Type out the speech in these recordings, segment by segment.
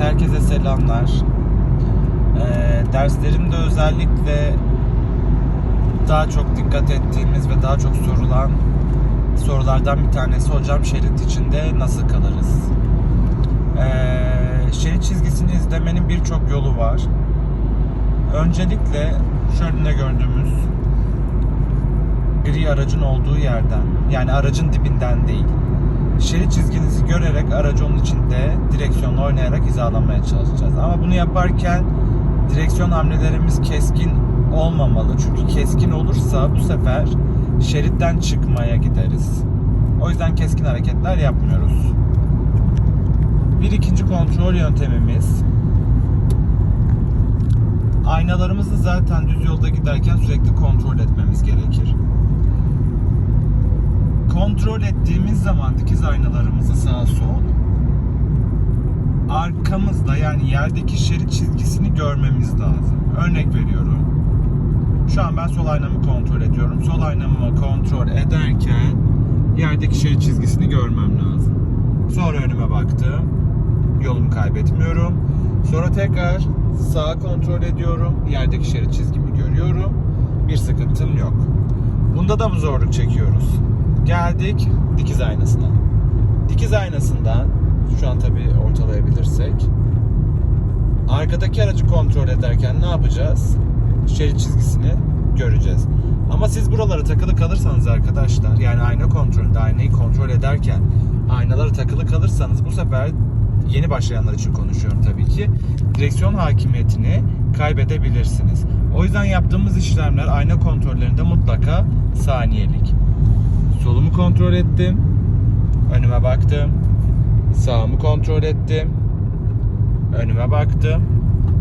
herkese selamlar. Ee, derslerimde özellikle daha çok dikkat ettiğimiz ve daha çok sorulan sorulardan bir tanesi hocam şerit içinde nasıl kalırız? Ee, şerit çizgisini izlemenin birçok yolu var. Öncelikle şöyle gördüğümüz gri aracın olduğu yerden yani aracın dibinden değil şerit çizginizi görerek aracı onun içinde direksiyonla oynayarak hizalamaya çalışacağız. Ama bunu yaparken direksiyon hamlelerimiz keskin olmamalı. Çünkü keskin olursa bu sefer şeritten çıkmaya gideriz. O yüzden keskin hareketler yapmıyoruz. Bir ikinci kontrol yöntemimiz aynalarımızı zaten düz yolda giderken sürekli kontrol etmemiz gerekir kontrol ettiğimiz zaman dikiz aynalarımızı sağa sol arkamızda yani yerdeki şerit çizgisini görmemiz lazım. Örnek veriyorum. Şu an ben sol aynamı kontrol ediyorum. Sol aynamı kontrol ederken yerdeki şerit çizgisini görmem lazım. Sonra önüme baktım. Yolumu kaybetmiyorum. Sonra tekrar sağa kontrol ediyorum. Yerdeki şerit çizgimi görüyorum. Bir sıkıntım yok. Bunda da mı zorluk çekiyoruz? Geldik dikiz aynasına. Dikiz aynasından şu an tabii ortalayabilirsek arkadaki aracı kontrol ederken ne yapacağız? Şerit çizgisini göreceğiz. Ama siz buralara takılı kalırsanız arkadaşlar yani ayna kontrolünde aynayı kontrol ederken aynalara takılı kalırsanız bu sefer yeni başlayanlar için konuşuyorum tabii ki direksiyon hakimiyetini kaybedebilirsiniz. O yüzden yaptığımız işlemler ayna kontrollerinde mutlaka saniyelik. Kontrol ettim. Önüme baktım. Sağımı kontrol ettim. Önüme baktım.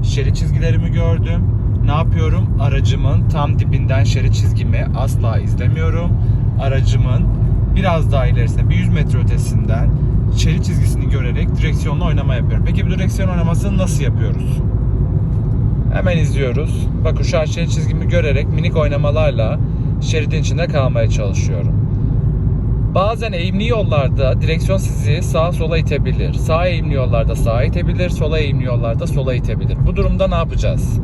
Şerit çizgilerimi gördüm. Ne yapıyorum? Aracımın tam dibinden şerit çizgimi asla izlemiyorum. Aracımın biraz daha ilerisinde bir 100 metre ötesinden şerit çizgisini görerek direksiyonla oynama yapıyorum. Peki bu direksiyon oynamasını nasıl yapıyoruz? Hemen izliyoruz. Bakın şu an şerit çizgimi görerek minik oynamalarla şeridin içinde kalmaya çalışıyorum. Bazen eğimli yollarda direksiyon sizi sağa sola itebilir. Sağ eğimli yollarda sağa itebilir, sola eğimli yollarda sola itebilir. Bu durumda ne yapacağız?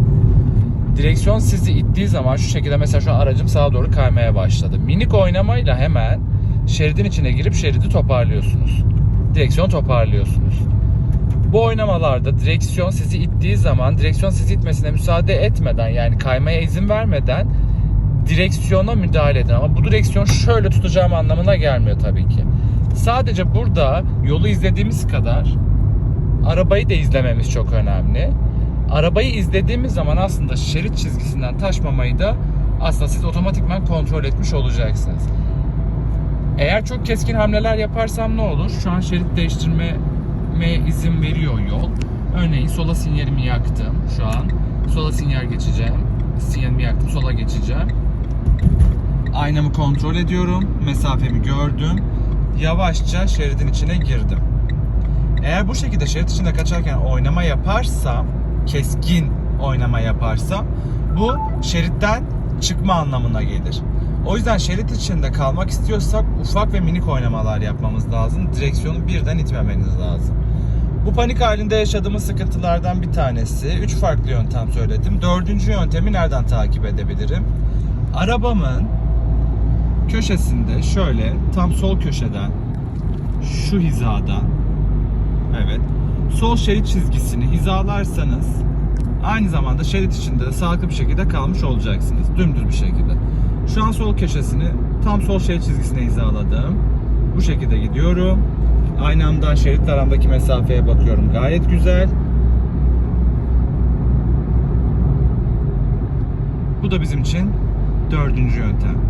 Direksiyon sizi ittiği zaman şu şekilde mesela şu an aracım sağa doğru kaymaya başladı. Minik oynamayla hemen şeridin içine girip şeridi toparlıyorsunuz. Direksiyon toparlıyorsunuz. Bu oynamalarda direksiyon sizi ittiği zaman direksiyon sizi itmesine müsaade etmeden yani kaymaya izin vermeden direksiyona müdahale edin. Ama bu direksiyon şöyle tutacağım anlamına gelmiyor tabii ki. Sadece burada yolu izlediğimiz kadar arabayı da izlememiz çok önemli. Arabayı izlediğimiz zaman aslında şerit çizgisinden taşmamayı da aslında siz otomatikman kontrol etmiş olacaksınız. Eğer çok keskin hamleler yaparsam ne olur? Şu an şerit değiştirmeme izin veriyor yol. Örneğin sola sinyalimi yaktım şu an. Sola sinyal geçeceğim. Sinyalimi yaktım, sola geçeceğim. Aynamı kontrol ediyorum. Mesafemi gördüm. Yavaşça şeridin içine girdim. Eğer bu şekilde şerit içinde kaçarken oynama yaparsam, keskin oynama yaparsam bu şeritten çıkma anlamına gelir. O yüzden şerit içinde kalmak istiyorsak ufak ve minik oynamalar yapmamız lazım. Direksiyonu birden itmemeniz lazım. Bu panik halinde yaşadığımız sıkıntılardan bir tanesi. Üç farklı yöntem söyledim. Dördüncü yöntemi nereden takip edebilirim? Arabamın köşesinde şöyle tam sol köşeden şu hizadan evet sol şerit çizgisini hizalarsanız aynı zamanda şerit içinde de sağlıklı bir şekilde kalmış olacaksınız. Dümdüz bir şekilde. Şu an sol köşesini tam sol şerit çizgisine hizaladım. Bu şekilde gidiyorum. Aynamdan şerit aramdaki mesafeye bakıyorum. Gayet güzel. Bu da bizim için dördüncü yöntem.